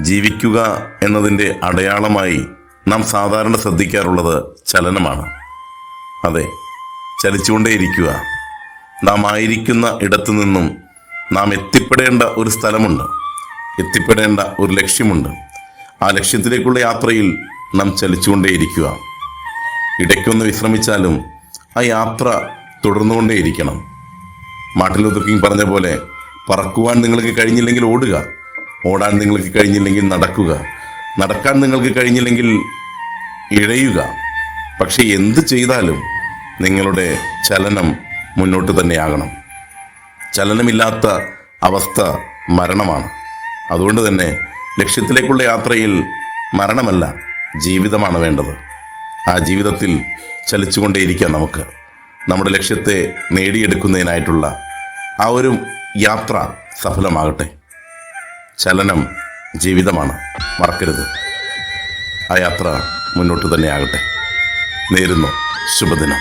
ജീവിക്കുക എന്നതിന്റെ അടയാളമായി നാം സാധാരണ ശ്രദ്ധിക്കാറുള്ളത് ചലനമാണ്. അതെ ചലിച്ചുകൊണ്ടേയിരിക്കുക. നാം ആയിരിക്കുന്ന ഇടത്തു നിന്നും നാം എത്തിപ്പെടേണ്ട ഒരു സ്ഥലമുണ്ട്. എത്തിപ്പെടേണ്ട ഒരു ലക്ഷ്യമുണ്ട്. ആ ലക്ഷ്യത്തിലേക്കുള്ള യാത്രയിൽ നാം ചലിച്ചുകൊണ്ടേയിരിക്കുക. ഇടയ്ക്കൊന്ന് വിശ്രമിച്ചാലും ആ യാത്ര തുടർന്നുകൊണ്ടേയിരിക്കണം. മാർട്ടിൻ പറഞ്ഞ പോലെ പറക്കുവാൻ നിങ്ങൾക്ക് കഴിഞ്ഞില്ലെങ്കിൽ ഓടുക. ഓടാൻ നിങ്ങൾക്ക് കഴിഞ്ഞില്ലെങ്കിൽ നടക്കുക. നടക്കാൻ നിങ്ങൾക്ക് കഴിഞ്ഞില്ലെങ്കിൽ ഇഴയുക. പക്ഷേ എന്ത് ചെയ്താലും നിങ്ങളുടെ ചലനം മുന്നോട്ട് തന്നെയാകണം. ചലനമില്ലാത്ത അവസ്ഥ മരണമാണ്. അതുകൊണ്ട് തന്നെ ലക്ഷ്യത്തിലേക്കുള്ള യാത്രയിൽ മരണമല്ല ജീവിതമാണ് വേണ്ടത്. ആ ജീവിതത്തിൽ ചലിച്ചുകൊണ്ടേയിരിക്കാം നമുക്ക്. നമ്മുടെ ലക്ഷ്യത്തെ നേടിയെടുക്കുന്നതിനായിട്ടുള്ള ആ ഒരു യാത്ര സഫലമാകട്ടെ. ചലനം ജീവിതമാണ്. മറക്കരുത്. ആ യാത്ര മുന്നോട്ട് തന്നെ ആകട്ടെ നേരുന്നു. ശുഭദിനം.